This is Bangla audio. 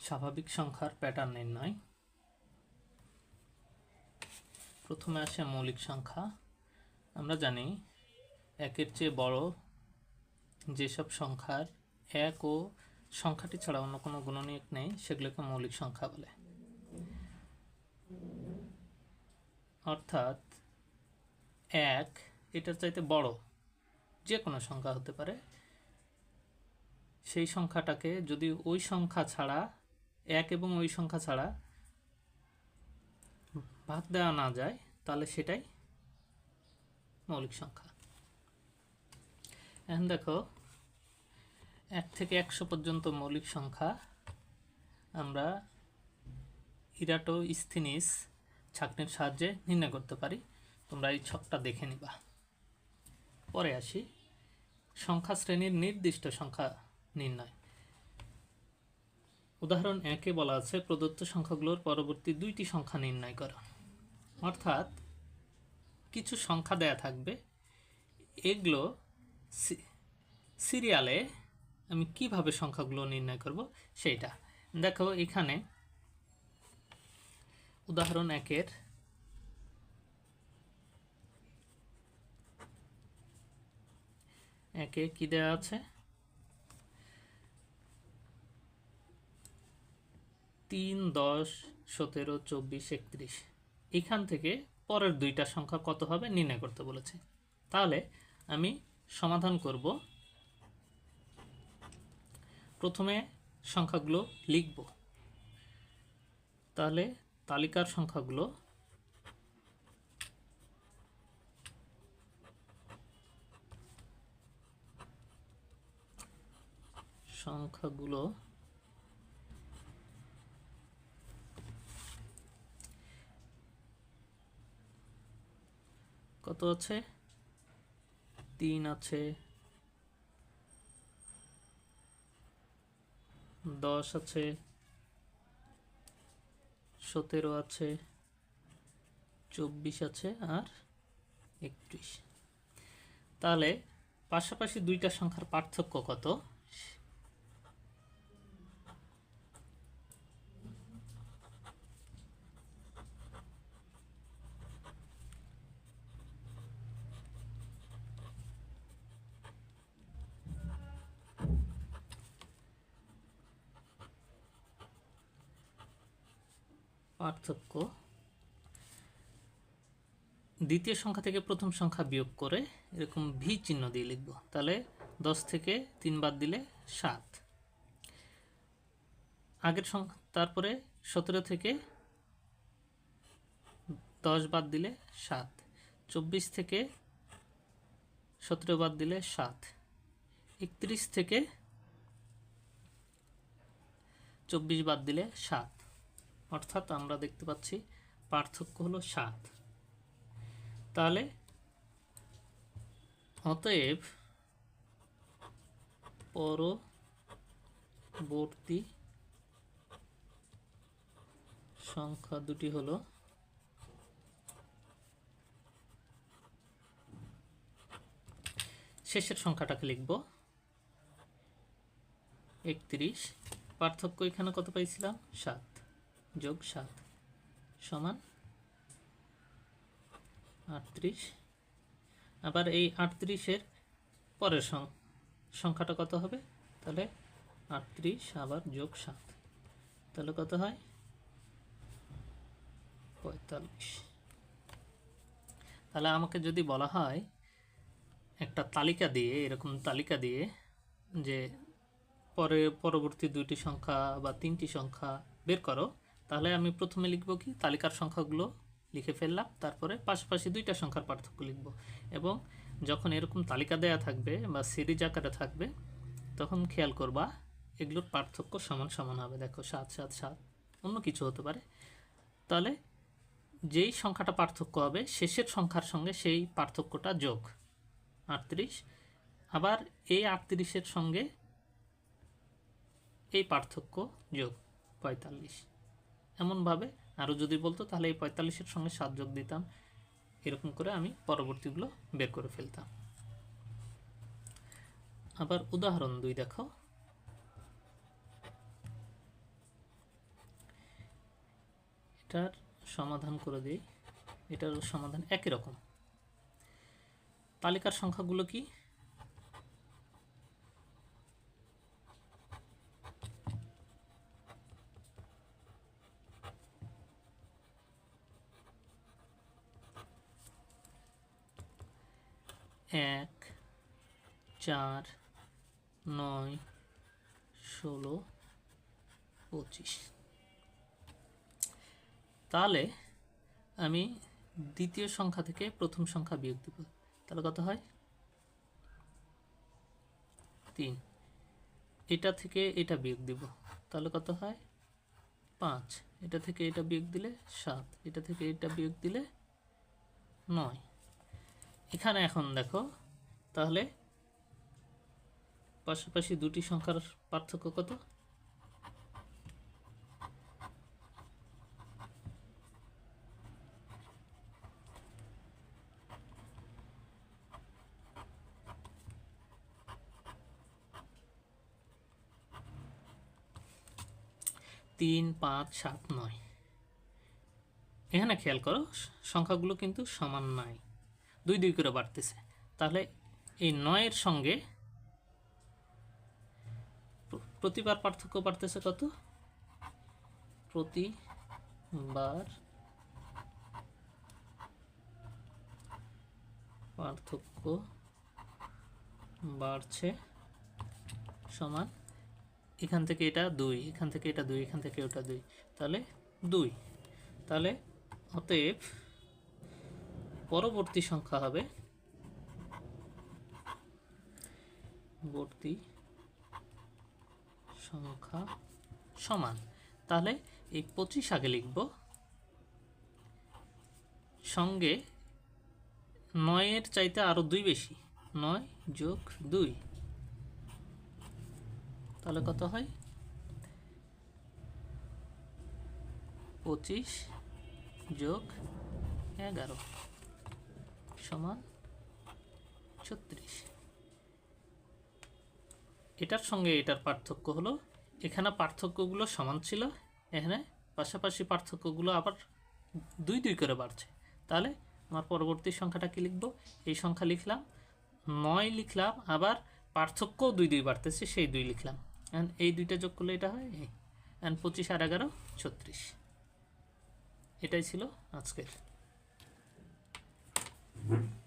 স্বাভাবিক সংখ্যার প্যাটার্ন নির্ণয়। প্রথমে আসে মৌলিক সংখ্যা। আমরা জানি একের চেয়ে বড় যেসব সংখ্যার এক ও সংখ্যাটি ছাড়া অন্য কোনো গুণনীয়ক নেই, সেগুলোকে মৌলিক সংখ্যা বলে। অর্থাৎ এক এটার চাইতে বড় যে কোনো সংখ্যা হতে পারে। সেই সংখ্যাটাকে যদি ওই সংখ্যা ছাড়া, এক এবং ওই সংখ্যা ছাড়া ভাগ দেওয়া না যায়, তাহলে সেটাই মৌলিক সংখ্যা। এখন দেখো, এক থেকে একশো পর্যন্ত মৌলিক সংখ্যা আমরা ইরাটো স্থিনিস ছাঁকনির সাহায্যে নির্ণয় করতে পারি। তোমরা এই ছকটা দেখে নিবা। পরে আসি। সংখ্যা শ্রেণির নির্দিষ্ট সংখ্যা নির্ণয়। উদাহরণ একে বলা আছে, প্রদত্ত সংখ্যাগুলোর পরবর্তী দুইটি সংখ্যা নির্ণয় করা। অর্থাৎ কিছু সংখ্যা দেয়া থাকবে। এগুলো সিরিয়ালে আমি কীভাবে সংখ্যাগুলো নির্ণয় করব সেইটা। দেখো এখানে উদাহরণ একের একে কি দেওয়া আছে? তিন, দশ, সতেরো, চব্বিশ, একত্রিশ। এখান থেকে পরের দুইটা সংখ্যা কত হবে নির্ণয় করতে বলেছে। তাহলে আমি সমাধান করব। প্রথমে সংখ্যাগুলো লিখব। তাহলে তালিকার সংখ্যাগুলো সংখ্যাগুলো। কত আছে? তিন আছে। দশ আছে। সতেরো আছে। চব্বিশ আছে আর একত্রিশ। তাহলে পাশাপাশি দুইটা সংখ্যার পার্থক্য কত? পার্থক্য। দ্বিতীয় সংখ্যা থেকে প্রথম সংখ্যা বিয়োগ করে এরকম ভি চিহ্ন দিয়ে লিখব। তাহলে দশ থেকে তিন বাদ দিলে সাত। আগের সংখ্যা, তারপরে সতেরো থেকে দশ বাদ দিলে সাত। চব্বিশ থেকে সতেরো বাদ দিলে সাত। একত্রিশ থেকে চব্বিশ বাদ দিলে সাত। অর্থাৎ আমরা দেখতে পাচ্ছি পার্থক্য হলো সাত। তাহলে অতএব পরবর্তী সংখ্যা দুটি হলো শেষের সংখ্যাটাকে লিখব। একত্রিশ। পার্থক্য এখানে কত পাইছিলাম? সাত। যোগ সাত সমান আটত্রিশ। আবার এই আটত্রিশের পরের সংখ্যাটা কত হবে? তাহলে আটত্রিশ আবার যোগ সাত। তাহলে কত হয়? পঁয়তাল্লিশ। তাহলে আমাকে যদি বলা হয়, একটা তালিকা দিয়ে, এরকম তালিকা দিয়ে, যে পরে, পরবর্তী দুইটি সংখ্যা বা তিনটি সংখ্যা বের করো তাহলে আমি প্রথমে লিখব কি? তালিকার সংখ্যাগুলো লিখে ফেললাম, তারপরে পাশাপাশি দুইটা সংখ্যার পার্থক্য লিখব। এবং যখন এরকম তালিকা দেয়া থাকবে বা সিরিজ আকারে থাকবে, তখন খেয়াল করবা এগুলোর পার্থক্য সমান সমান হবে। দেখো, সাত সাত সাত, অন্য কিছু হতে পারে। তাহলে যেই সংখ্যাটা পার্থক্য হবে, শেষের সংখ্যার সঙ্গে সেই পার্থক্যটা যোগ। আটত্রিশ, আবার এই আটত্রিশের সঙ্গে এই পার্থক্য যোগ পঁয়তাল্লিশ। এমনভাবে। আরও যদি বলতো, তাহলে এই পঁয়তাল্লিশের সঙ্গে সাত যোগ দিতাম। এরকম করে আমি পরবর্তীগুলো বের করে ফেলতাম। আবার উদাহরণ দুই দেখো। এটার সমাধান করে দিই। এটার সমাধান একই রকম। তালিকার সংখ্যাগুলো কি? এক, চার, নয়, ষোলো, পঁচিশ। তাহলে আমি দ্বিতীয় সংখ্যা থেকে প্রথম সংখ্যা বিয়োগ দেব। তাহলে কত হয়? তিন। এটা থেকে এটা বিয়োগ দিব। তাহলে কত হয়? পাঁচ। এটা থেকে এটা বিয়োগ দিলে সাত। এটা থেকে এটা বিয়োগ দিলে নয়। এখানে এখন দেখো, তাহলে পাশাপাশি দুটি সংখ্যার পার্থক্য কত? তিন, পাঁচ, সাত, নয়। এখানে খেয়াল করো, সংখ্যাগুলো কিন্তু সমান নাই দুই দুই করে বাড়তেছে। তাহলে এই নয়ের সঙ্গে প্রতিবার পার্থক্য বাড়তেছে কত? প্রতিবার পার্থক্য বাড়ছে সমান এখান থেকে এটা দুই, এখান থেকে এটা দুই, এখান থেকে ওটা দুই। তাহলে দুই। তাহলে অতএব পরবর্তী সংখ্যা হবে। বর্তী সংখ্যা সমান। তাহলে এই পঁচিশ আগে লিখব। সঙ্গে নয়ের চাইতে আরও দুই বেশি। নয় যোগ দুই। তাহলে কত হয়? পঁচিশ যোগ এগারো। সমান ছত্রিশ। এটার সঙ্গে এটার পার্থক্য হলো, এখানে পার্থক্যগুলো সমান ছিল, এখানে পাশাপাশি পার্থক্যগুলো আবার দুই দুই করে বাড়ছে। তাহলে আমার পরবর্তী সংখ্যাটা কি লিখব? এই সংখ্যা লিখলাম, নয় লিখলাম, আবার পার্থক্যও দুই দুই বাড়তেছে, সেই দুই লিখলাম। এখন এই দুইটা যোগ করলে এটা হয় এখন পঁচিশ আর এগারো, ছত্রিশ। এটাই ছিল আজকের Mm-hmm.